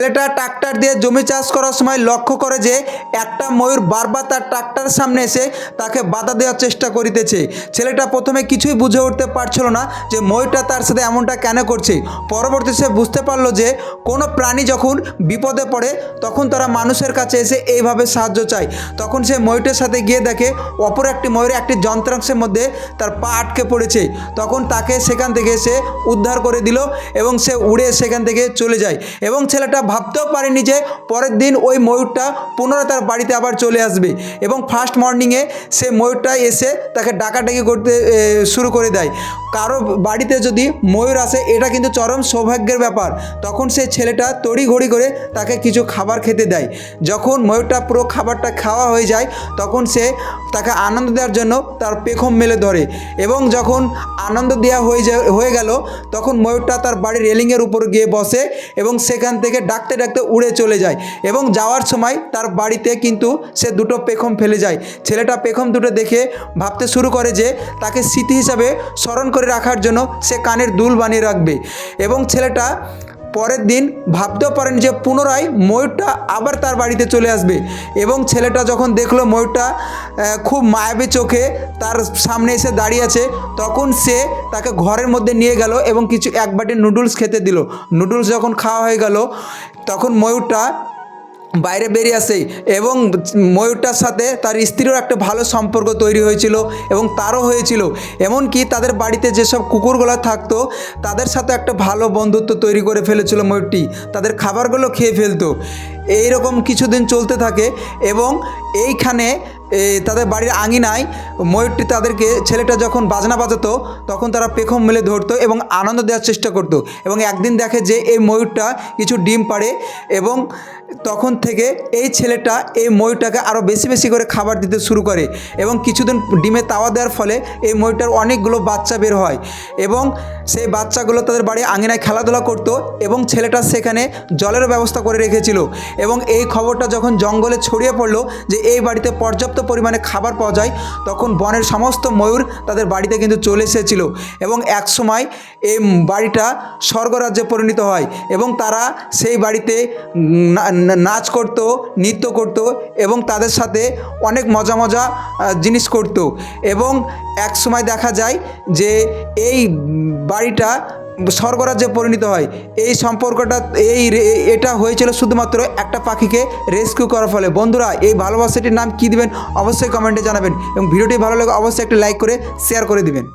ছেলেটা ট্রাক্টর দিয়ে জমি চাষ করার সময় লক্ষ্য করে যে একটা ময়ূর বারবার তার ট্রাক্টর সামনে এসে তাকে বাধা দেওয়ার চেষ্টা করিতেছে। ছেলেটা প্রথমে কিছুই বুঝে উঠতে পারছিল না যে ময়ূরটা তার সাথে এমনটা কেন করছে। পরবর্তী সে বুঝতে পারল যে কোনো প্রাণী যখন বিপদে পড়ে, তখন তারা মানুষের কাছে এসে এইভাবে সাহায্য চায়। তখন সে ময়ূরটার সাথে গিয়ে দেখে অপর একটি ময়ূর একটি যন্ত্রাংশের মধ্যে তার পা আটকে পড়েছে। তখন তাকে সেখান থেকে সে উদ্ধার করে দিল এবং সে উড়ে সেখান থেকে চলে যায় এবং ছেলেটা ভাবতেও পারেনি যে পরের দিন ওই ময়ূরটা পুনরায় তার বাড়িতে আবার চলে আসবে এবং ফার্স্ট মর্নিংয়ে সে ময়ূরটা এসে তাকে ডাকাডাকি করতে শুরু করে দেয়। কারও বাড়িতে যদি ময়ূর আসে, এটা কিন্তু চরম সৌভাগ্যের ব্যাপার। তখন সেই ছেলেটা তড়িঘড়ি করে তাকে কিছু খাবার খেতে দেয়। যখন ময়ূরটা পুরো খাবারটা খাওয়া হয়ে যায়, তখন সে তাকে আনন্দ দেওয়ার জন্য তার পেখম মেলে ধরে এবং যখন আনন্দ দেওয়া হয়ে যায়, হয়ে গেল, তখন ময়ূরটা তার বাড়ির রেলিংয়ের উপর গিয়ে বসে এবং সেখান থেকে ডাকতে ডাকতে উড়ে চলে যায় এবং যাওয়ার সময় তার বাড়িতে কিন্তু সে দুটো পেখম ফেলে যায়। ছেলেটা পেখম দুটো দেখে ভাবতে শুরু করে যে তাকে স্মৃতি হিসাবে স্মরণ করে রাখার জন্য সে কানের দুল বানিয়ে রাখবে। এবং ছেলেটা পরের দিন ভাবতেও পারেন যে পুনরায় ময়ূরটা আবার তার বাড়িতে চলে আসবে। এবং ছেলেটা যখন দেখল ময়ূরটা খুব মায়াবী চোখে তার সামনে এসে দাঁড়িয়ে আছে, তখন সে তাকে ঘরের মধ্যে নিয়ে গেল এবং কিছু এক বাটি নুডলস খেতে দিল। নুডলস যখন খাওয়া হয়ে গেল, তখন ময়ূরটা বাইরে বেরিয়ে আসে এবং ময়ূরটার সাথে তার স্ত্রীরও একটা ভালো সম্পর্ক তৈরি হয়েছিল এবং তারও হয়েছিল। এমনকি তাদের বাড়িতে যেসব কুকুরগুলো থাকতো, তাদের সাথে একটা ভালো বন্ধুত্ব তৈরি করে ফেলেছিল ময়ূরটি। তাদের খাবারগুলো খেয়ে ফেলতো। এইরকম কিছুদিন চলতে থাকে এবং এইখানে তাদের বাড়ির আঙিনায় ময়ূরটি তাদেরকে, ছেলেটা যখন বাজনা বাজাতো, তখন তারা পেখম মেলে ধরতো এবং আনন্দ দেওয়ার চেষ্টা করতো। এবং একদিন দেখে যে এই ময়ূরটা কিছু ডিম পাড়ে এবং তখন থেকে এই ছেলেটা এই ময়ূরটাকে আরও বেশি বেশি করে খাবার দিতে শুরু করে এবং কিছুদিন ডিমে তাওয়া দেওয়ার ফলে এই ময়ূরটার অনেকগুলো বাচ্চা বের হয় এবং সেই বাচ্চাগুলো তাদের বাড়ি আঙিনায় খেলাধুলা করতো এবং ছেলেটা সেখানে জলেরও ব্যবস্থা করে রেখেছিল। এবং এই খবরটা যখন জঙ্গলে ছড়িয়ে পড়ল যে এই বাড়িতে পর্যাপ্ত পরিমাণে খাবার পাওয়া যায়, তখন বনের সমস্ত ময়ূর তাদের বাড়িতে কিন্তু চলে এসেছিল এবং এক সময় এই বাড়িটা স্বর্গরাজ্যে পরিণত হয় এবং তারা সেই বাড়িতে নাচ করত, নৃত্য করত এবং তাদের সাথে অনেক মজা মজা জিনিস করত এবং এক সময় দেখা যায় যে এই বাড়িটা স্বর্গরাজ্যে পরিণত হয়। এই সম্পর্কটা, এই এটা হয়েছিল শুধুমাত্র একটা পাখিকে রেস্কিউ করার ফলে। বন্ধুরা, এই ভালোবাসাটির নাম কী দিবেন? অবশ্যই কমেন্টে জানাবেন এবং ভিডিওটি ভালো লাগে অবশ্যই একটি লাইক করে, শেয়ার করে দিবেন।